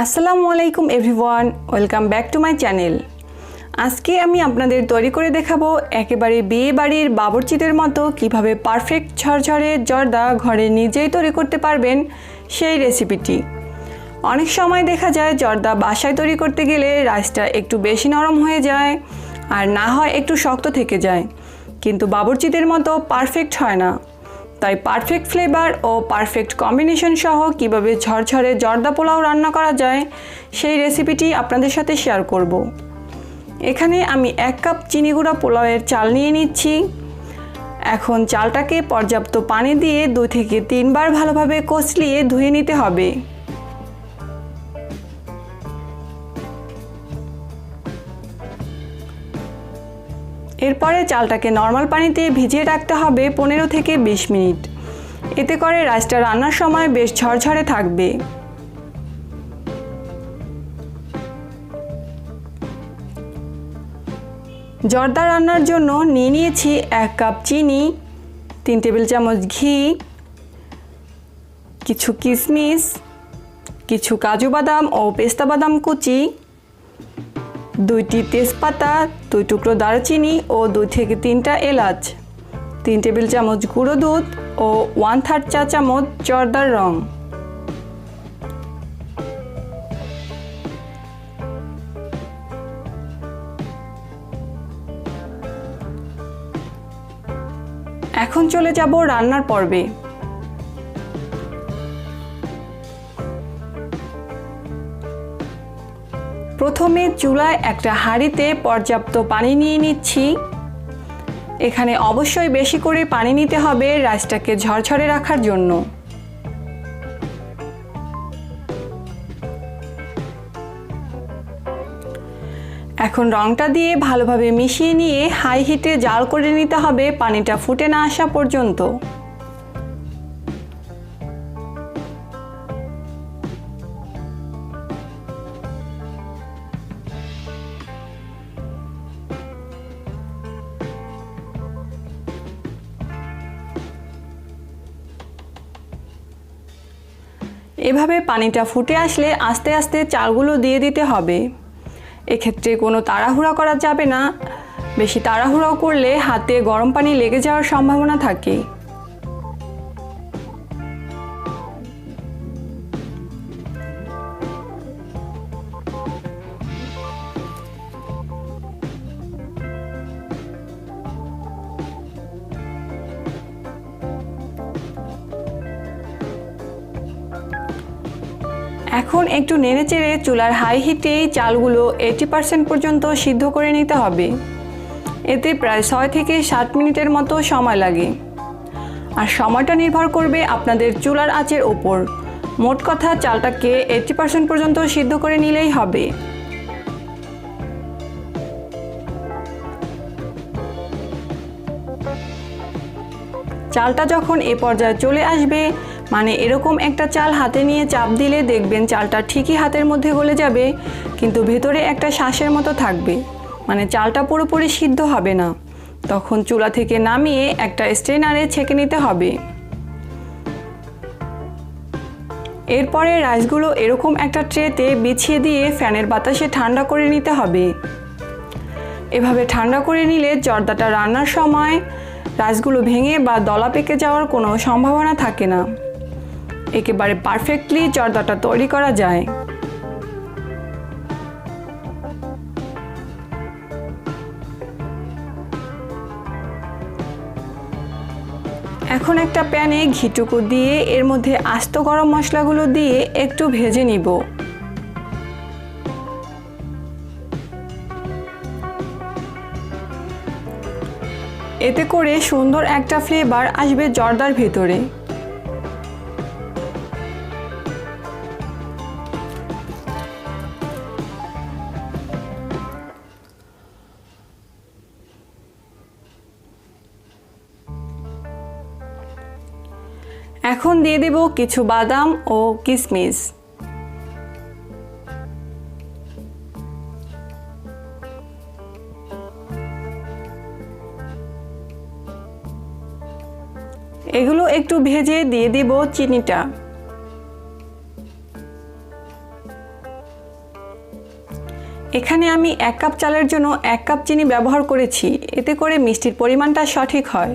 আসসালামু আলাইকুম everyone, welcome back to my channel. আজকে আমি আপনাদের তৈরি করে দেখাবো একেবারে বিয়ে বাড়ির বাবরচিতের মতো কীভাবে পারফেক্ট ঝরঝরে জর্দা ঘরে নিজেই তৈরি করতে পারবেন সেই রেসিপিটি। অনেক সময় দেখা যায় জর্দা বাসায় তৈরি করতে গেলে রাইসটা একটু বেশি নরম হয়ে যায় আর না হয় একটু শক্ত থেকে যায়। কিন্তু বাবরচিদের মতো পারফেক্ট হয় না। তাই পারফেক্ট ফ্লেভার ও পারফেক্ট কম্বিনেশন সহ কীভাবে ঝরঝরে জর্দা পোলাও রান্না করা যায়, সেই রেসিপিটি আপনাদের সাথে শেয়ার করব। এখানে আমি এক কাপ চিনি গুঁড়া পোলাওয়ের চাল নিয়ে নিচ্ছি এখন চালটাকে পর্যাপ্ত পানি দিয়ে দুই থেকে তিনবার ভালোভাবে কচলিয়ে ধুয়ে নিতে হবে এরপরে চালটাকে নর্মাল পানিতে ভিজিয়ে রাখতে হবে পনেরো থেকে বিশ মিনিট। এতে করে রাইসটা রান্নার সময় বেশ ঝরঝরে থাকবে। জর্দা রান্নার জন্য নিয়ে নিয়েছি এক কাপ চিনি, তিন টেবিল চামচ ঘি, কিছু কিশমিশ কিছু কাজু বাদাম ও পেস্তা বাদাম কুচি দুইটি তেজপাতা, দুই টুকরো দারচিনি ও দুই থেকে তিনটা এলাচ, তিন টেবিল চামচ গুঁড়ো দুধ ও ওয়ান থার্ড চা চামচ জর্দার রং। এখন চলে যাব রান্নার পর্বে। প্রথমে চুলায় একটা হাঁড়িতে পর্যাপ্ত পানি নিয়ে নিচ্ছি। এখানে অবশ্যই বেশি করে পানি নিতে হবে রাইসটাকে ঝরঝরে রাখার জন্য। এখন রংটা দিয়ে ভালোভাবে মিশিয়ে নিয়ে হাই হিটে জাল করে নিতে হবে, পানিটা ফুটে না আসা পর্যন্ত। এভাবে পানিটা ফুটে আসলে আস্তে আস্তে চালগুলো দিয়ে দিতে হবে। এক্ষেত্রে কোনো তাড়াহুড়া করা যাবে না। বেশি তাড়াহুড়াও করলে হাতে গরম পানি লেগে যাওয়ার সম্ভাবনা থাকে। এখন একটু নেড়ে চেড়ে চুলার হাই হিটেই চালগুলো এইটি পার্সেন্ট পর্যন্ত সিদ্ধ করে নিতে হবে। এতে প্রায় ছয় থেকে সাত মিনিটের মতো সময় লাগে। আর সময়টা নির্ভর করবে আপনাদের চুলার আঁচের ওপর। মোট কথা চালটাকে এইটি পার্সেন্ট পর্যন্ত সিদ্ধ করে নিলেই হবে। চালটা যখন এ পর্যায়ে চলে আসবে মানে এরকম একটা চাল হাতে নিয়ে চাপ দিলে দেখবেন চালটা ঠিকই হাতের মধ্যে গলে যাবে, কিন্তু ভেতরে একটা শ্বাসের মতো থাকবে। মানে চালটা পুরোপুরি সিদ্ধ হবে না। তখন চুলা থেকে নামিয়ে একটা স্ট্রেনারে ছেঁকে নিতে হবে। এরপরে রাইসগুলো এরকম একটা ট্রেতে বিছিয়ে দিয়ে ফ্যানের বাতাসে ঠান্ডা করে নিতে হবে। এভাবে ঠান্ডা করে নিলে জর্দাটা রান্নার সময় রাইসগুলো ভেঙে বা দলা পেকে যাওয়ার কোনো সম্ভাবনা থাকে না। একেবারে পারফেক্টলি জর্দাটা তৈরি করা যায়। এখন একটা প্যানে ঘিটুকু দিয়ে এর মধ্যে আস্ত গরম মশলাগুলো দিয়ে একটু ভেজে নিব। এতে করে সুন্দর একটা ফ্লেভার আসবে জর্দার ভেতরে। এখন দিয়ে দেব কিছু বাদাম ও কিশমিশ এগুলো একটু ভেজে দিয়ে দেব চিনিটা। এখানে আমি এক কাপ চালের জন্য এক কাপ চিনি ব্যবহার করেছি, এতে করে মিষ্টির পরিমাণটা সঠিক হয়।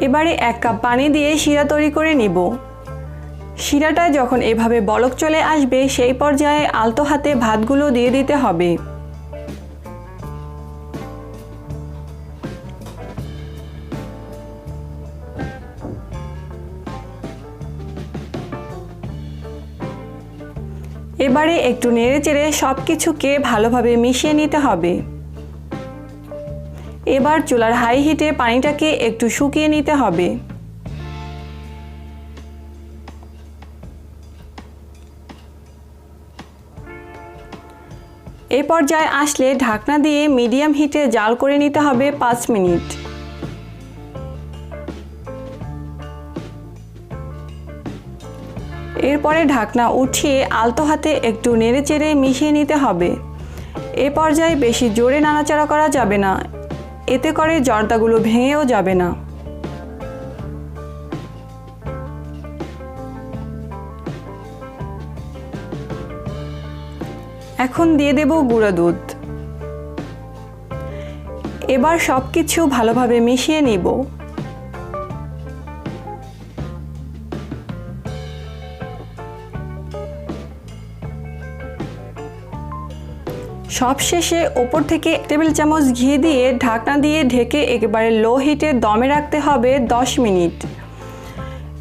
এবারে এক কাপ পানি দিয়ে শিরা তৈরি করে নিব। শিরাটা যখন এভাবে বলক চলে আসবে, সেই পর্যায়ে আলতো হাতে ভাতগুলো দিয়ে দিতে হবে। এবারে একটু নেড়ে চেড়ে সব কিছুকে ভালোভাবে মিশিয়ে নিতে হবে। এবার চুলার হাই হিটে পানিটাকে একটু শুকিয়ে নিতে হবে। এ পর্যায়ে আসলে ঢাকনা দিয়ে মিডিয়াম হিটে জাল করে নিতে হবে পাঁচ মিনিট। এরপরে ঢাকনা উঠিয়ে আলতো হাতে একটু নেড়ে চেড়ে মিশিয়ে নিতে হবে। এ পর্যায়ে বেশি জোরে নাড়াচাড়া করা যাবে না। এতে করে জর্দাগুলো ভেঙেও যাবে না। এখন দিয়ে দেব গুঁড়ো দুধ। এবার সব কিছু ভালোভাবে মিশিয়ে নিব। সবশেষে ওপর থেকে টেবিল চামচ ঘি দিয়ে ঢাকনা দিয়ে ঢেকে একেবারে লো হিটে দমে রাখতে হবে 10 মিনিট।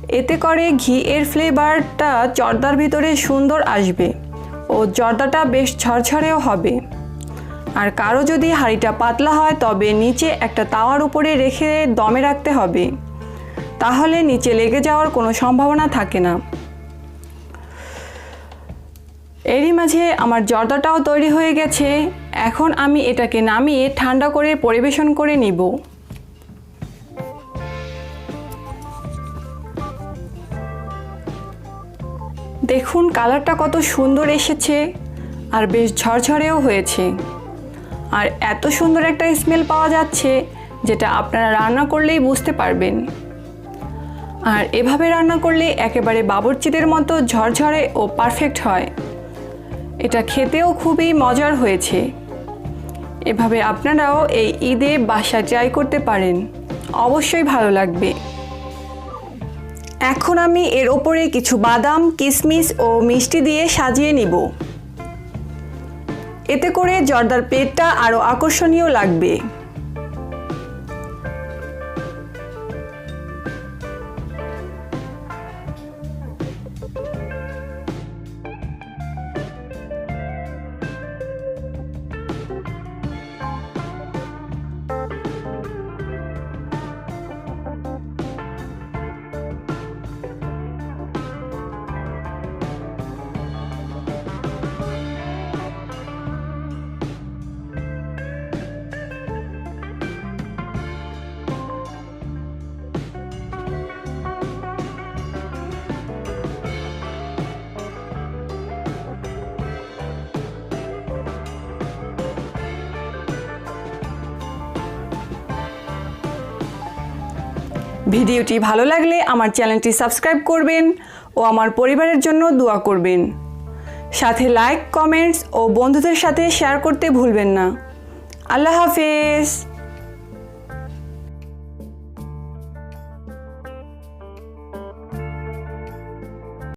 এতে করে ঘি এর ফ্লেভারটা জর্দার ভিতরে সুন্দর আসবে ও জর্দাটা বেশ ঝরঝরেও হবে। আর কারও যদি হাঁড়িটা পাতলা হয়, তবে নিচে একটা তাওয়ার উপরে রেখে দমে রাখতে হবে। তাহলে নিচে লেগে যাওয়ার কোনো সম্ভাবনা থাকে না। এরই মাঝে আমার জর্দাটাও তৈরি হয়ে গেছে। এখন আমি এটাকে নামিয়ে ঠান্ডা করে পরিবেশন করে নিব। দেখুন, কালারটা কত সুন্দর এসেছে আর বেশ ঝরঝরেও হয়েছে। আর এত সুন্দর একটা স্মেল পাওয়া যাচ্ছে যেটা আপনারা রান্না করলেই বুঝতে পারবেন। আর এভাবে রান্না করলে একেবারে বাবরচিদের মতো ঝরঝরে ও পারফেক্ট হয়। এটা খেতেও খুবই মজার হয়েছে। এভাবে আপনারাও এই ঈদে বাসা ট্রাই করতে পারেন। অবশ্যই ভালো লাগবে। এখন আমি এর ওপরে কিছু বাদাম কিশমিশ ও মিষ্টি দিয়ে সাজিয়ে নিব। এতে করে জর্দার পেটটা আরও আকর্ষণীয় লাগবে। ভিডিওটি ভালো লাগলে আমার চ্যানেলটি সাবস্ক্রাইব করবেন ও আমার পরিবারের জন্য দোয়া করবেন। সাথে লাইক কমেন্টস ও বন্ধুদের সাথে শেয়ার করতে ভুলবেন না। আল্লাহ হাফেজ।